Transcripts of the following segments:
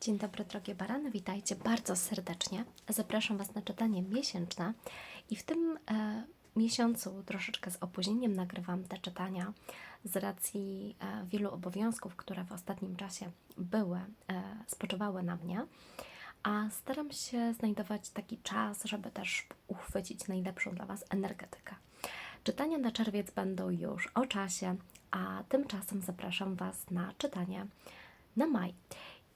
Dzień dobry, drogie barany, witajcie bardzo serdecznie. Zapraszam Was na czytanie miesięczne i w tym e, miesiącu troszeczkę z opóźnieniem nagrywam te czytania z racji e, wielu obowiązków, które w ostatnim czasie były, e, spoczywały na mnie, a staram się znajdować taki czas, żeby też uchwycić najlepszą dla Was energetykę. Czytania na czerwiec będą już o czasie, a tymczasem zapraszam Was na czytanie na maj.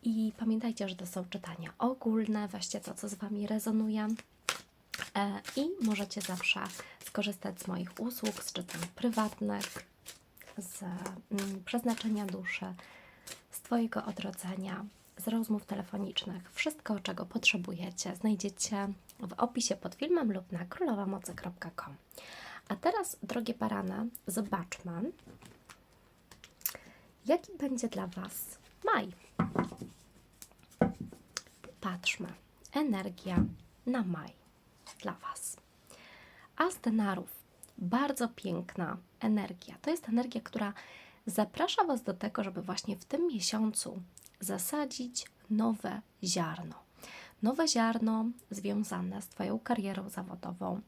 I pamiętajcie, że to są czytania ogólne, weźcie to, co z Wami rezonuje. E, I możecie zawsze skorzystać z moich usług, z czytań prywatnych, z mm, przeznaczenia duszy, z Twojego odrodzenia, z rozmów telefonicznych. Wszystko, czego potrzebujecie, znajdziecie w opisie pod filmem lub na królowamocy.com. A teraz, drogie barany, zobaczmy, jaki będzie dla Was maj. Patrzmy. Energia na maj dla Was. As denarów. Bardzo piękna energia. To jest energia, która zaprasza Was do tego, żeby właśnie w tym miesiącu zasadzić nowe ziarno. Nowe ziarno związane z Twoją karierą zawodową,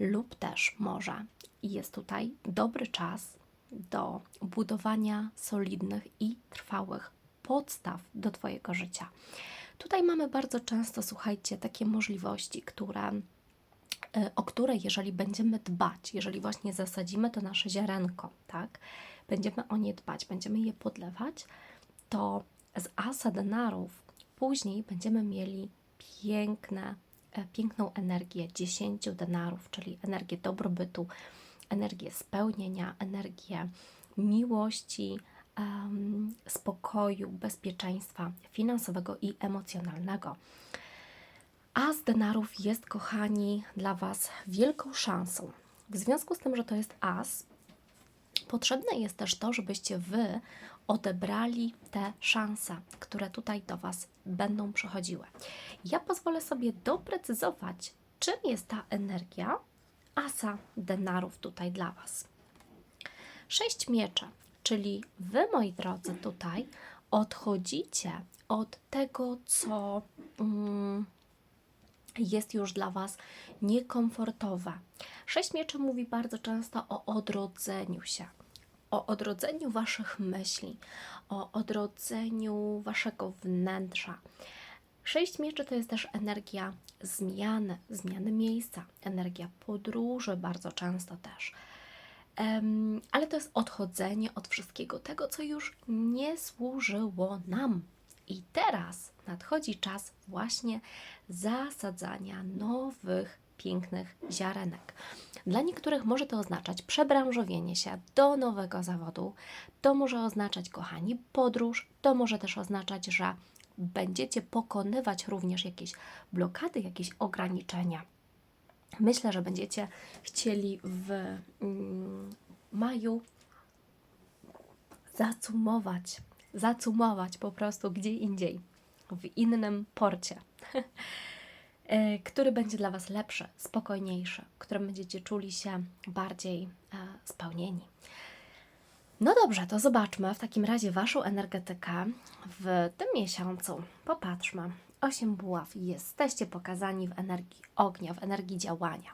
lub też może jest tutaj dobry czas do budowania solidnych i trwałych podstaw do Twojego życia. Tutaj mamy bardzo często, słuchajcie, takie możliwości, które, e, o które jeżeli będziemy dbać, jeżeli właśnie zasadzimy to nasze ziarenko, tak, będziemy o nie dbać, będziemy je podlewać, to z asa denarów później będziemy mieli piękne, e, piękną energię 10 denarów, czyli energię dobrobytu, energię spełnienia, energię miłości, um, spokoju, bezpieczeństwa finansowego i emocjonalnego. As denarów jest, kochani, dla Was wielką szansą. W związku z tym, że to jest as, potrzebne jest też to, żebyście Wy odebrali te szanse, które tutaj do Was będą przychodziły. Ja pozwolę sobie doprecyzować, czym jest ta energia asa denarów tutaj dla Was. Sześć miecze Czyli wy, moi drodzy, tutaj odchodzicie od tego, co mm, jest już dla Was niekomfortowe. Sześć mieczy mówi bardzo często o odrodzeniu się, o odrodzeniu Waszych myśli, o odrodzeniu Waszego wnętrza. Sześć mieczy to jest też energia zmiany, zmiany miejsca, energia podróży bardzo często też ale to jest odchodzenie od wszystkiego tego, co już nie służyło nam. I teraz nadchodzi czas właśnie zasadzania nowych, pięknych ziarenek. Dla niektórych może to oznaczać przebranżowienie się do nowego zawodu, to może oznaczać, kochani, podróż, to może też oznaczać, że będziecie pokonywać również jakieś blokady, jakieś ograniczenia Myślę, że będziecie chcieli w mm, maju zacumować, zacumować po prostu gdzie indziej, w innym porcie, e, który będzie dla Was lepszy, spokojniejszy, w którym będziecie czuli się bardziej e, spełnieni. No dobrze, to zobaczmy w takim razie Waszą energetykę w tym miesiącu. Popatrzmy. Osiem buław jesteście pokazani w energii ognia, w energii działania.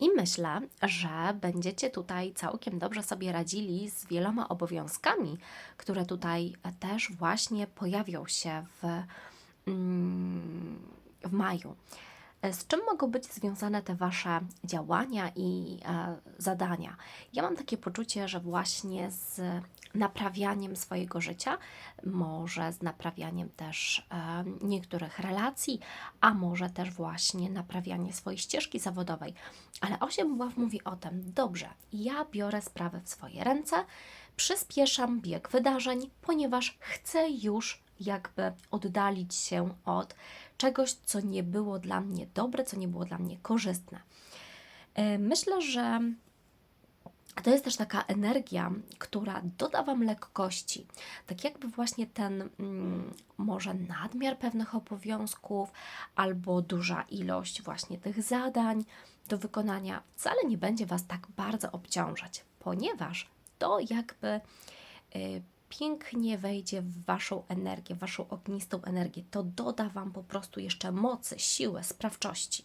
I myślę, że będziecie tutaj całkiem dobrze sobie radzili z wieloma obowiązkami, które tutaj też właśnie pojawią się w, mm, w maju. Z czym mogą być związane te Wasze działania i e, zadania? Ja mam takie poczucie, że właśnie z naprawianiem swojego życia, może z naprawianiem też e, niektórych relacji, a może też właśnie naprawianie swojej ścieżki zawodowej. Ale osiem ław mówi o tym, dobrze, ja biorę sprawę w swoje ręce, przyspieszam bieg wydarzeń, ponieważ chcę już jakby oddalić się od czegoś, co nie było dla mnie dobre, co nie było dla mnie korzystne. E, myślę, że to jest też taka energia, która doda Wam lekkości. Tak jakby właśnie ten mm, może nadmiar pewnych obowiązków albo duża ilość właśnie tych zadań do wykonania wcale nie będzie Was tak bardzo obciążać, ponieważ to jakby y, pięknie wejdzie w Waszą energię, Waszą ognistą energię. To doda Wam po prostu jeszcze mocy, siły, sprawczości.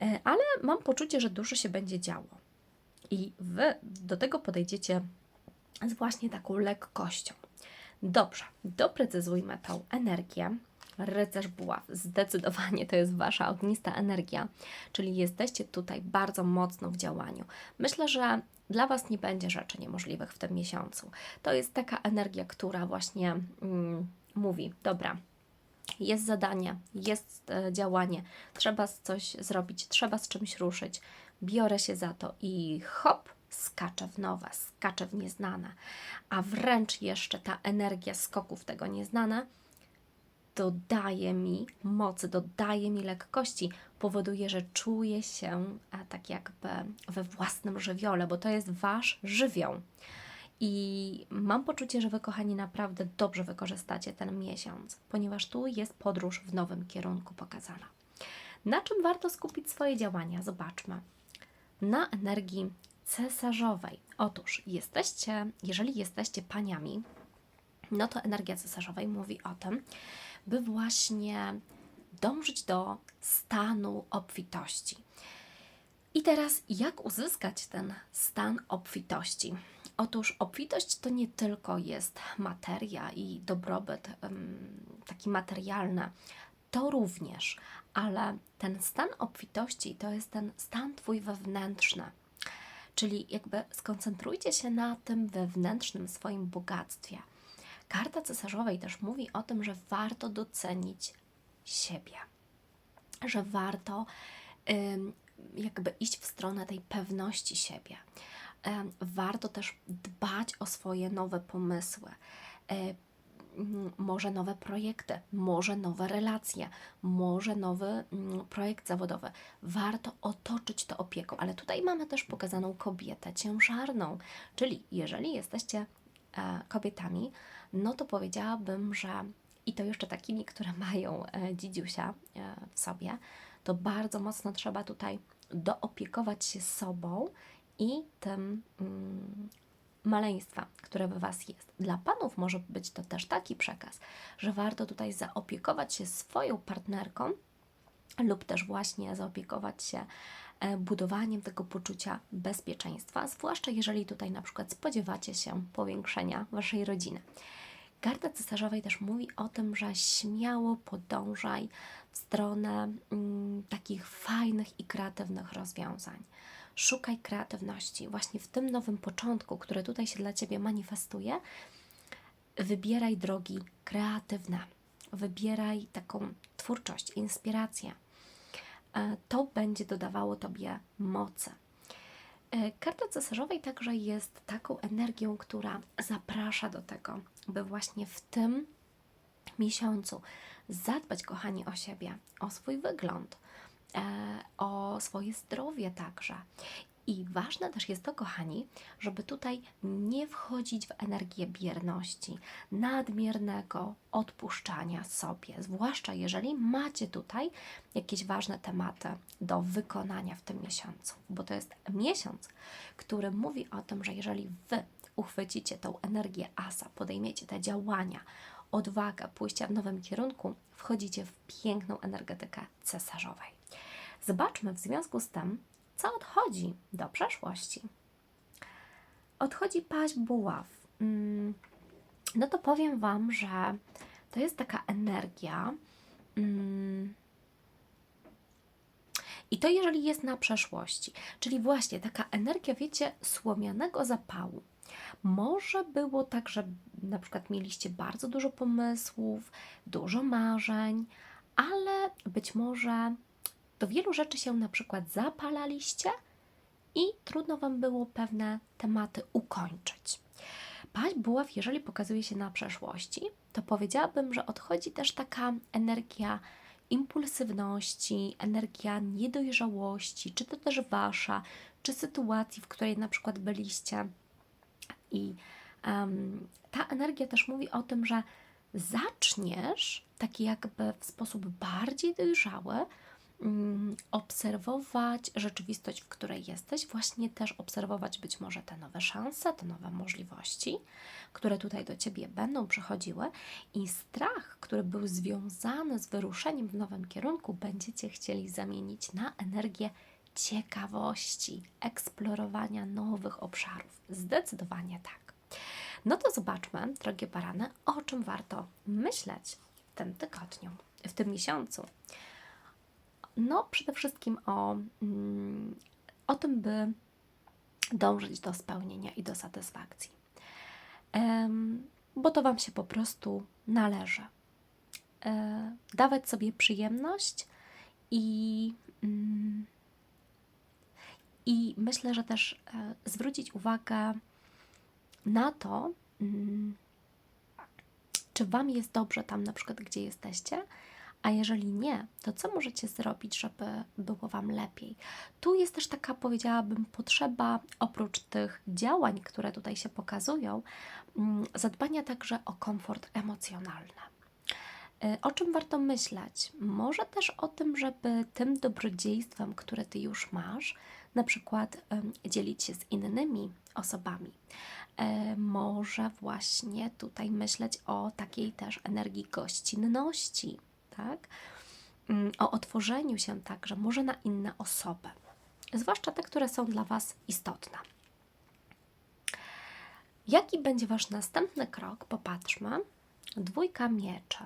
E, Ale mam poczucie, że dużo się będzie działo. I Wy do tego podejdziecie z właśnie taką lekkością. Dobrze, doprecyzujmy tą energię. Rycerz buław, zdecydowanie to jest Wasza ognista energia, czyli jesteście tutaj bardzo mocno w działaniu. Myślę, że dla Was nie będzie rzeczy niemożliwych w tym miesiącu. To jest taka energia, która właśnie mm, mówi: Dobra, jest zadanie, jest e, działanie, trzeba coś zrobić, trzeba z czymś ruszyć, biorę się za to i hop, skaczę w nowe, skaczę w nieznane. A wręcz jeszcze ta energia skoków tego nieznane dodaje mi mocy, dodaje mi lekkości, powoduje, że czuję się e, tak jakby we własnym żywiole, bo to jest Wasz żywioł. I mam poczucie, że Wy, kochani, naprawdę dobrze wykorzystacie ten miesiąc, ponieważ tu jest podróż w nowym kierunku pokazana. Na czym warto skupić swoje działania? Zobaczmy. Na energii cesarzowej. Otóż jesteście, jeżeli jesteście paniami, no to energia cesarzowej mówi o tym, by właśnie dążyć do stanu obfitości. I teraz, jak uzyskać ten stan obfitości? Otóż obfitość to nie tylko jest materia i dobrobyt taki materialny, to również, ale ten stan obfitości to jest ten stan Twój wewnętrzny. Czyli jakby skoncentrujcie się na tym wewnętrznym swoim bogactwie. Karta cesarzowej też mówi o tym, że warto docenić siebie, że warto jakby iść w stronę tej pewności siebie. Warto też dbać o swoje nowe pomysły. Ym, może nowe projekty, może nowe relacje, może nowy projekt zawodowy. Warto otoczyć to opieką, ale tutaj mamy też pokazaną kobietę ciężarną, czyli jeżeli jesteście e, kobietami, no to powiedziałabym, że i to jeszcze takimi, które mają e, dzidziusia e, w sobie, to bardzo mocno trzeba tutaj doopiekować się sobą i tym mm, maleństwa, które w Was jest. Dla panów może być to też taki przekaz, że warto tutaj zaopiekować się swoją partnerką lub też właśnie zaopiekować się e, budowaniem tego poczucia bezpieczeństwa, zwłaszcza jeżeli tutaj na przykład spodziewacie się powiększenia Waszej rodziny. Karta cesarzowej też mówi o tym, że śmiało podążaj w stronę mm, takich fajnych i kreatywnych rozwiązań. Szukaj kreatywności. Właśnie w tym nowym początku, który tutaj się dla Ciebie manifestuje, wybieraj drogi kreatywne. Wybieraj taką twórczość, inspirację. E, To będzie dodawało Tobie mocy. E, Karta cesarzowej także jest taką energią, która zaprasza do tego, by właśnie w tym miesiącu zadbać, kochani, o siebie, o swój wygląd, o swoje zdrowie także. I ważne też jest to, kochani, żeby tutaj nie wchodzić w energię bierności, nadmiernego odpuszczania sobie, zwłaszcza jeżeli macie tutaj jakieś ważne tematy do wykonania w tym miesiącu, bo to jest miesiąc, który mówi o tym, że jeżeli Wy uchwycicie tą energię asa, podejmiecie te działania, odwagę pójścia w nowym kierunku, wchodzicie w piękną energetykę cesarzowej. Zobaczmy w związku z tym, co odchodzi do przeszłości. Odchodzi paź buław. Mm, No to powiem Wam, że to jest taka energia. mm, I to jeżeli jest na przeszłości, czyli właśnie taka energia, wiecie, słomianego zapału. Może było tak, że na przykład mieliście bardzo dużo pomysłów, dużo marzeń, ale być może do wielu rzeczy się na przykład zapalaliście i trudno Wam było pewne tematy ukończyć. Paź buław, jeżeli pokazuje się na przeszłości, to powiedziałabym, że odchodzi też taka energia impulsywności, energia niedojrzałości, czy to też Wasza, czy sytuacji, w której na przykład byliście. I em, ta energia też mówi o tym, że zaczniesz taki jakby w sposób bardziej dojrzały obserwować rzeczywistość, w której jesteś, właśnie też obserwować być może te nowe szanse, te nowe możliwości, które tutaj do ciebie będą przychodziły, i strach, który był związany z wyruszeniem w nowym kierunku, będziecie chcieli zamienić na energię ciekawości, eksplorowania nowych obszarów. Zdecydowanie tak. No to zobaczmy, drogie barany, o czym warto myśleć w tym tygodniu, w tym miesiącu. No, przede wszystkim o, mm, o tym, by dążyć do spełnienia i do satysfakcji. Bo to Wam się po prostu należy. E, dawać sobie przyjemność i. Mm, i myślę, że też e, zwrócić uwagę na to, mm, czy Wam jest dobrze tam, na przykład, gdzie jesteście, a jeżeli nie, to co możecie zrobić, żeby było Wam lepiej? Tu jest też taka, powiedziałabym, potrzeba, oprócz tych działań, które tutaj się pokazują, mm, zadbania także o komfort emocjonalny. Y, O czym warto myśleć? Może też o tym, żeby tym dobrodziejstwem, które Ty już masz, na przykład dzielić się z innymi osobami. E, Może właśnie tutaj myśleć o takiej też energii gościnności, tak? Mm, O otworzeniu się także może na inne osoby, zwłaszcza te, które są dla Was istotne. Jaki będzie Wasz następny krok? Popatrzmy. Dwójka mieczy.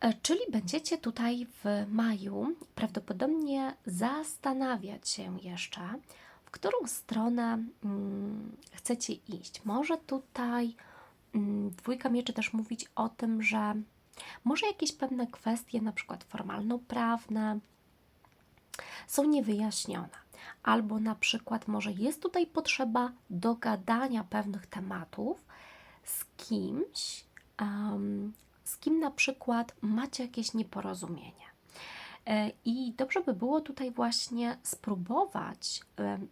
E, Czyli będziecie tutaj w maju prawdopodobnie zastanawiać się jeszcze, w którą stronę mm, chcecie iść. Może tutaj mm, dwójka mieczy też mówić o tym, że może jakieś pewne kwestie, na przykład formalno-prawne, są niewyjaśnione. Albo na przykład może jest tutaj potrzeba dogadania pewnych tematów z kimś, em, z kim na przykład macie jakieś nieporozumienie. E, I dobrze by było tutaj właśnie spróbować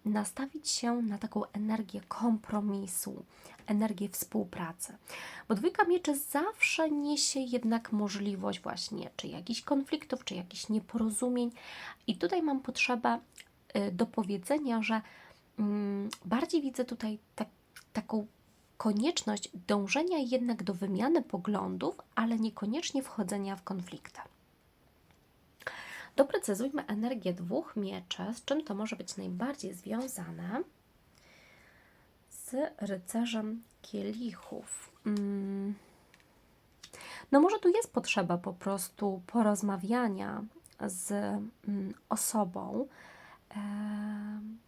nastawić się na taką energię kompromisu, energię współpracy. Bo dwójka mieczy zawsze niesie jednak możliwość właśnie czy jakichś konfliktów, czy jakichś nieporozumień. I tutaj mam potrzebę e, do powiedzenia, że mm, bardziej widzę tutaj tak, taką konieczność dążenia jednak do wymiany poglądów, ale niekoniecznie wchodzenia w konflikty. Doprecyzujmy energię dwóch mieczy, z czym to może być najbardziej związane rycerzem kielichów. Mm. No może tu jest potrzeba po prostu porozmawiania z mm, osobą, em,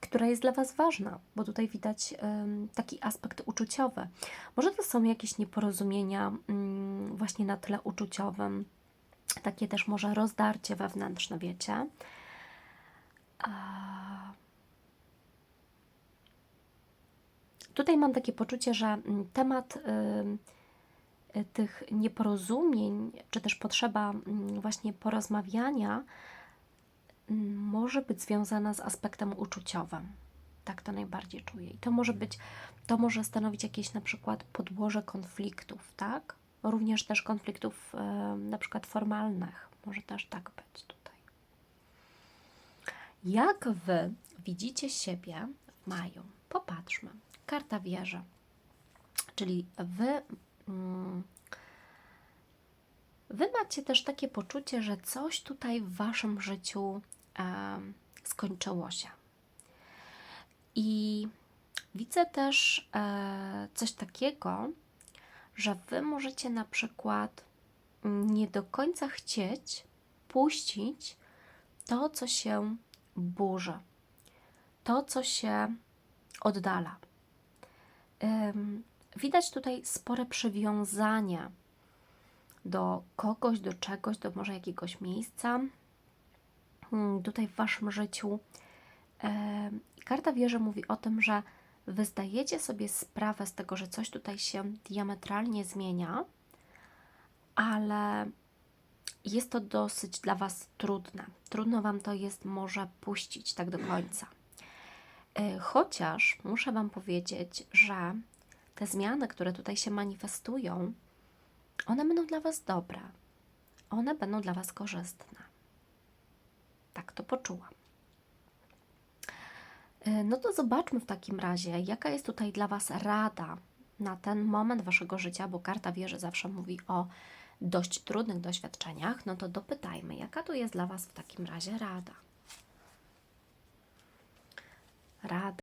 która jest dla Was ważna, bo tutaj widać em, taki aspekt uczuciowy. Może to są jakieś nieporozumienia mm, właśnie na tle uczuciowym, takie też może rozdarcie wewnętrzne, wiecie. A... Tutaj mam takie poczucie, że mm, temat y, y, tych nieporozumień, czy też potrzeba mm, właśnie porozmawiania, mm, może być związana z aspektem uczuciowym. Tak to najbardziej czuję. I to może być, to może stanowić jakieś na przykład podłoże konfliktów, tak? Również też konfliktów e, na przykład formalnych. Może też tak być tutaj. Jak Wy widzicie siebie w maju? Popatrzmy. Karta wieży. Czyli Wy... Mm, Wy macie też takie poczucie, że coś tutaj w Waszym życiu skończyło się. I widzę też e, coś takiego, że Wy możecie na przykład nie do końca chcieć puścić to, co się burzy, to, co się oddala. Widać tutaj spore przywiązanie do kogoś, do czegoś, do może jakiegoś miejsca mm, tutaj w Waszym życiu. Karta wieży mówi o tym, że Wy zdajecie sobie sprawę z tego, że coś tutaj się diametralnie zmienia, ale jest to dosyć dla Was trudne. Trudno Wam to jest może puścić tak do końca. E, Chociaż muszę Wam powiedzieć, że te zmiany, które tutaj się manifestują, one będą dla Was dobre. One będą dla Was korzystne. tak to poczułam. E, No to zobaczmy w takim razie, jaka jest tutaj dla Was rada na ten moment Waszego życia, bo karta wieży zawsze mówi o dość trudnych doświadczeniach. No to dopytajmy, jaka tu jest dla Was w takim razie rada. рада.